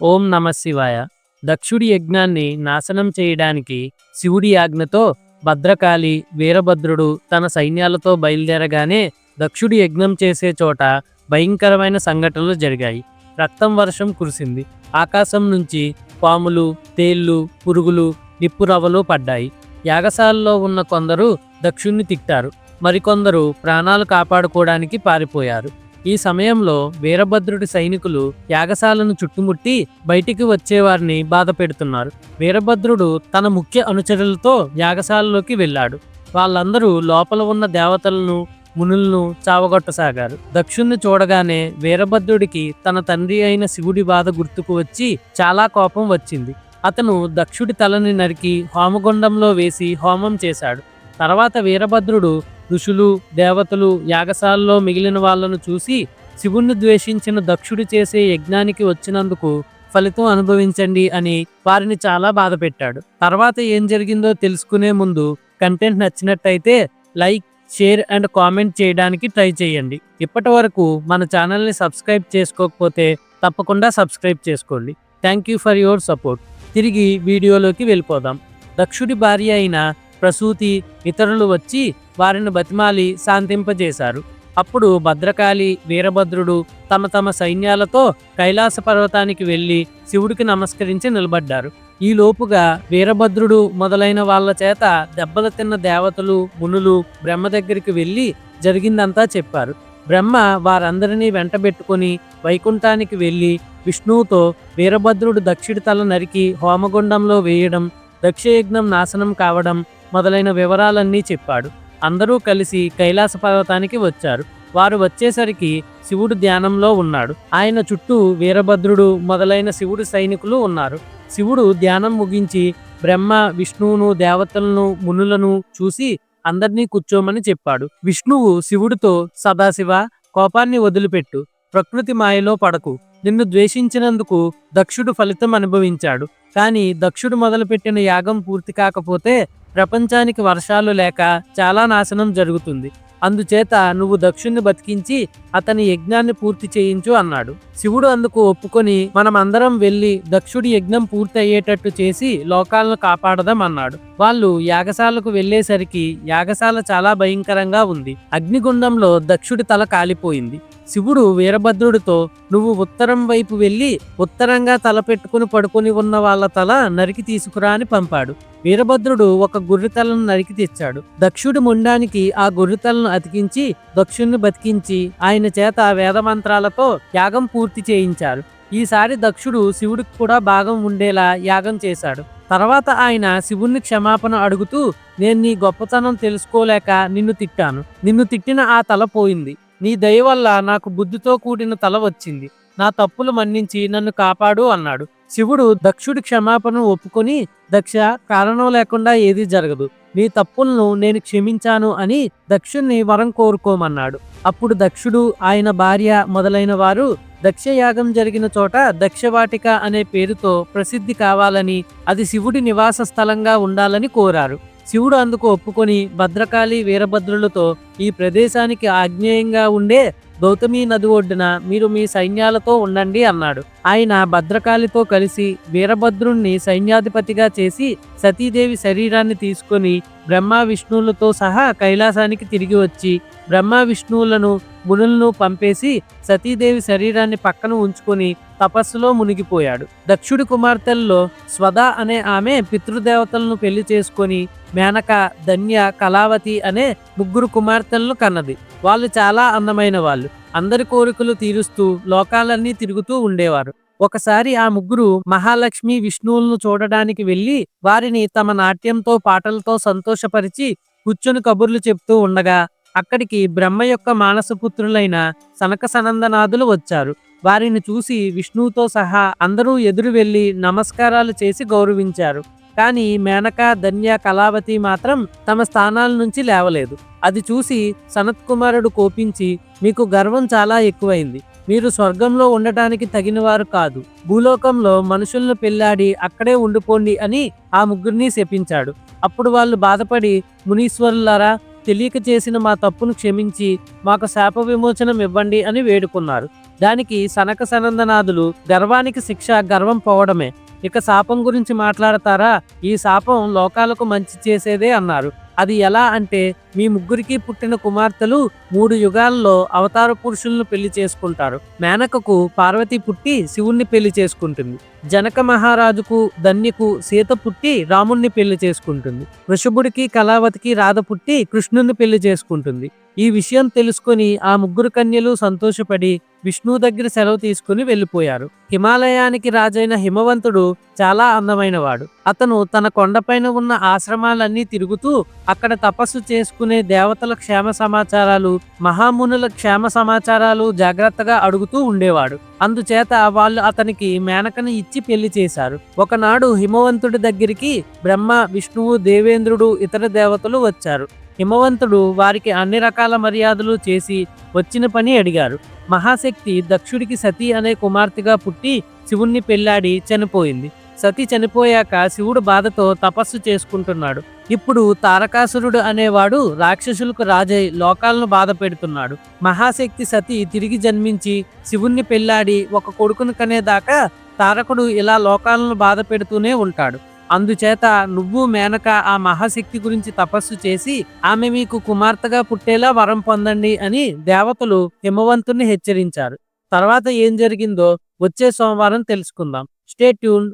ఓం నమ శివాయ. దక్షుడి యజ్ఞాన్ని నాశనం చేయడానికి శివుడి ఆజ్ఞతో భద్రకాళి వీరభద్రుడు తన సైన్యాలతో బయలుదేరగానే దక్షుడి యజ్ఞం చేసే చోట భయంకరమైన సంఘటనలు జరిగాయి. రక్తం వర్షం కురిసింది. ఆకాశం నుంచి పాములు తేళ్ళు పురుగులు నిప్పురవ్వలు పడ్డాయి. యాగశాలలో ఉన్న కొందరు దక్షుణ్ణి తిట్టారు. మరికొందరు ప్రాణాలు కాపాడుకోవడానికి పారిపోయారు. ఈ సమయంలో వీరభద్రుడి సైనికులు యాగశాలను చుట్టుముట్టి బయటికి వచ్చేవారిని బాధ పెడుతున్నారు. వీరభద్రుడు తన ముఖ్య అనుచరులతో యాగశాలలోకి వెళ్ళాడు. వాళ్ళందరూ లోపల ఉన్న దేవతలను మునులను చావగొట్టసాగారు. దక్షుణ్ణి చూడగానే వీరభద్రుడికి తన తండ్రి అయిన శివుడి బాధ గుర్తుకు వచ్చి చాలా కోపం వచ్చింది. అతను దక్షుడి తలని నరికి హోమగుండంలో వేసి హోమం చేశాడు. తర్వాత వీరభద్రుడు ఋషులు దేవతలు యాగశాలలో మిగిలిన వాళ్ళను చూసి శివుణ్ణి ద్వేషించిన దక్షుడు చేసే యజ్ఞానికి వచ్చినందుకు ఫలితం అనుభవించండి అని వారిని చాలా బాధ పెట్టాడు. తర్వాత ఏం జరిగిందో తెలుసుకునే ముందు కంటెంట్ నచ్చినట్టయితే లైక్ షేర్ అండ్ కామెంట్ చేయడానికి ట్రై చేయండి. ఇప్పటి వరకు మన ఛానల్ని సబ్స్క్రైబ్ చేసుకోకపోతే తప్పకుండా సబ్స్క్రైబ్ చేసుకోండి. Thank you for your support. తిరిగి వీడియోలోకి వెళ్ళిపోదాం. దక్షుడి భార్య అయిన ప్రసూతి ఇతరులు వచ్చి వారిని బతిమాలి శాంతింపజేశారు. అప్పుడు భద్రకాళి వీరభద్రుడు తమ తమ సైన్యాలతో కైలాస పర్వతానికి వెళ్ళి శివుడికి నమస్కరించి నిలబడ్డారు. ఈ లోపుగా వీరభద్రుడు మొదలైన వాళ్ళ చేత దెబ్బలు తిన్న దేవతలు మునులు బ్రహ్మ దగ్గరికి వెళ్ళి జరిగిందంతా చెప్పారు. బ్రహ్మ వారందరినీ వెంటబెట్టుకొని వైకుంఠానికి వెళ్ళి విష్ణువుతో వీరభద్రుడు దక్షిడి తల నరికి హోమగుండంలో వేయడం దక్షయజ్ఞం నాశనం కావడం మొదలైన వివరాలన్నీ చెప్పాడు. అందరూ కలిసి కైలాస పర్వతానికి వచ్చారు. వారు వచ్చేసరికి శివుడు ధ్యానంలో ఉన్నాడు. ఆయన చుట్టూ వీరభద్రుడు మొదలైన శివుడు సైనికులు ఉన్నారు. శివుడు ధ్యానం ముగించి బ్రహ్మ విష్ణువును దేవతలను మునులను చూసి అందరినీ కూర్చోమని చెప్పాడు. విష్ణువు శివుడితో సదాశివ కోపాన్ని వదిలిపెట్టు ప్రకృతి మాయలో పడకు నిన్ను ద్వేషించినందుకు దక్షుడు ఫలితం అనుభవించాడు. కానీ దక్షుడు మొదలుపెట్టిన యాగం పూర్తి కాకపోతే ప్రపంచానికి వర్షాలు లేక చాలా నాశనం జరుగుతుంది. అందుచేత నువ్వు దక్షుణ్ణి బతికించి అతని యజ్ఞాన్ని పూర్తి చేయించు అన్నాడు. శివుడు అందుకు ఒప్పుకొని మనమందరం వెళ్ళి దక్షుడి యజ్ఞం పూర్తి అయ్యేటట్టు చేసి లోకాలను కాపాడదాం అన్నాడు. వాళ్ళు యాగశాలకు వెళ్ళేసరికి యాగశాల చాలా భయంకరంగా ఉంది. అగ్నిగుండంలో దక్షుడి తల కాలిపోయింది. శివుడు వీరభద్రుడితో నువ్వు ఉత్తరం వైపు వెళ్ళి ఉత్తరంగా తల పెట్టుకుని పడుకొని ఉన్న వాళ్ళ తల నరికి తీసుకురా అని పంపాడు. వీరభద్రుడు ఒక గొర్రెతలను నరికి తెచ్చాడు. దక్షుడి ముండానికి ఆ గొర్రెతలను అతికించి దక్షుణ్ణి బతికించి ఆయన చేత వేదమంత్రాలతో యాగం పూర్తి చేయించారు. ఈసారి దక్షుడు శివుడికి కూడా భాగం ఉండేలా యాగం చేశాడు. తర్వాత ఆయన శివుణ్ణి క్షమాపణ అడుగుతూ నేను నీ గొప్పతనం తెలుసుకోలేక నిన్ను తిట్టాను. నిన్ను తిట్టిన ఆ తల పోయింది. నీ దయ వల్ల నాకు బుద్ధితో కూడిన తల వచ్చింది. నా తప్పులు మన్నించి నన్ను కాపాడు అన్నాడు. శివుడు దక్షుడి క్షమాపణ ఒప్పుకొని దక్ష కారణం లేకుండా ఏదీ జరగదు. నీ తప్పులను నేను క్షమించాను అని దక్షుణ్ణి వరం కోరుకోమన్నాడు. అప్పుడు దక్షుడు ఆయన భార్య మొదలైన వారు దక్షయాగం జరిగిన చోట దక్షవాటిక అనే పేరుతో ప్రసిద్ధి కావాలని అది శివుడి నివాస స్థలంగా ఉండాలని కోరారు. శివుడు అందుకు ఒప్పుకొని భద్రకాళి వీరభద్రులతో ఈ ప్రదేశానికి ఆగ్నేయంగా ఉండే గౌతమి నది ఒడ్డున మీరు మీ సైన్యాలతో ఉండండి అన్నాడు. ఆయన భద్రకాళితో కలిసి వీరభద్రుణ్ణి సైన్యాధిపతిగా చేసి సతీదేవి శరీరాన్ని తీసుకొని బ్రహ్మ విష్ణువులతో సహా కైలాసానికి తిరిగి వచ్చి బ్రహ్మ విష్ణువులను మునులను పంపేసి సతీదేవి శరీరాన్ని పక్కన ఉంచుకొని తపస్సులో మునిగిపోయాడు. దక్షుడి కుమార్తెల్లో స్వదా అనే ఆమె పితృదేవతలను పెళ్ళి చేసుకొని మేనక ధన్య కళావతి అనే ముగ్గురు కుమార్తెలను కన్నది. వాళ్ళు చాలా అందమైన వాళ్ళు. అందరి కోరికలు తీరుస్తూ లోకాలన్నీ తిరుగుతూ ఉండేవారు. ఒకసారి ఆ ముగ్గురు మహాలక్ష్మి విష్ణువులను చూడడానికి వెళ్ళి వారిని తమ నాట్యంతో పాటలతో సంతోషపరిచి కూర్చొని కబుర్లు చెప్తూ ఉండగా అక్కడికి బ్రహ్మ యొక్క మానసపుత్రులైన సనక సనందనాథులు వచ్చారు. వారిని చూసి విష్ణువుతో సహా అందరూ ఎదురు వెళ్ళి నమస్కారాలు చేసి గౌరవించారు. కానీ మేనక ధన్య కళావతి మాత్రం తమ స్థానాల నుంచి లేవలేదు. అది చూసి సనత్ కుమారుడు కోపించి మీకు గర్వం చాలా ఎక్కువైంది. మీరు స్వర్గంలో ఉండటానికి తగినవారు కాదు. భూలోకంలో మనుషులను పెళ్ళాడి అక్కడే ఉండిపోండి అని ఆ ముగ్గురిని శపించాడు. అప్పుడు వాళ్ళు బాధపడి మునీశ్వరులారా తెలియక చేసిన మా తప్పును క్షమించి మాకు శాప విమోచనం ఇవ్వండి అని వేడుకున్నారు. దానికి సనక సనందనాథులు గర్వానికి శిక్ష గర్వం పోవడమే. ఇక శాపం గురించి మాట్లాడతారా? ఈ శాపం లోకాలకు మంచి చేసేదే అన్నారు. అది ఎలా అంటే మీ ముగ్గురికి పుట్టిన కుమార్తెలు మూడు యుగాల్లో అవతార పురుషులను పెళ్ళి చేసుకుంటారు. మేనకకు పార్వతి పుట్టి శివుణ్ణి పెళ్ళి చేసుకుంటుంది. జనక మహారాజుకు ధన్యకు సీత పుట్టి రాముణ్ణి పెళ్ళి చేసుకుంటుంది. వృషభుడికి కళావతికి రాధ పుట్టి కృష్ణుని పెళ్ళి చేసుకుంటుంది. ఈ విషయం తెలుసుకొని ఆ ముగ్గురు కన్యలు సంతోషపడి విష్ణువు దగ్గర సెలవు తీసుకుని వెళ్ళిపోయారు. హిమాలయానికి రాజైన హిమవంతుడు చాలా అందమైనవాడు. అతను తన కొండపైన ఉన్న ఆశ్రమాలన్నీ తిరుగుతూ అక్కడ తపస్సు చేసుకునే దేవతల క్షేమ సమాచారాలు మహామునుల క్షేమ సమాచారాలు జాగ్రత్తగా అడుగుతూ ఉండేవాడు. అందుచేత వాళ్ళు అతనికి మేనకను ఇచ్చి పెళ్ళి చేశారు. ఒకనాడు హిమవంతుడి దగ్గరికి బ్రహ్మ విష్ణువు దేవేంద్రుడు ఇతర దేవతలు వచ్చారు. హిమవంతుడు వారికి అన్ని రకాల మర్యాదలు చేసి వచ్చిన పని అడిగారు. మహాశక్తి దక్షుడికి సతీ అనే కుమార్తెగా పుట్టి శివుణ్ణి పెళ్ళాడి చనిపోయింది. సతి చనిపోయాక శివుడు బాధతో తపస్సు చేసుకుంటున్నాడు. ఇప్పుడు తారకాసురుడు అనేవాడు రాక్షసులకు రాజై లోకాలను బాధ పెడుతున్నాడు. మహాశక్తి సతి తిరిగి జన్మించి శివుణ్ణి పెళ్ళాడి ఒక కొడుకును కనేదాకా తారకుడు ఇలా లోకాలను బాధ పెడుతూనే ఉంటాడు. అందుచేత నువ్వు మేనక ఆ మహాశక్తి గురించి తపస్సు చేసి ఆమె మీకు కుమార్తెగా పుట్టేలా వరం పొందండి అని దేవతలు హిమవంతుణ్ణి హెచ్చరించారు. తర్వాత ఏం జరిగిందో వచ్చే సోమవారం తెలుసుకుందాం. Stay tune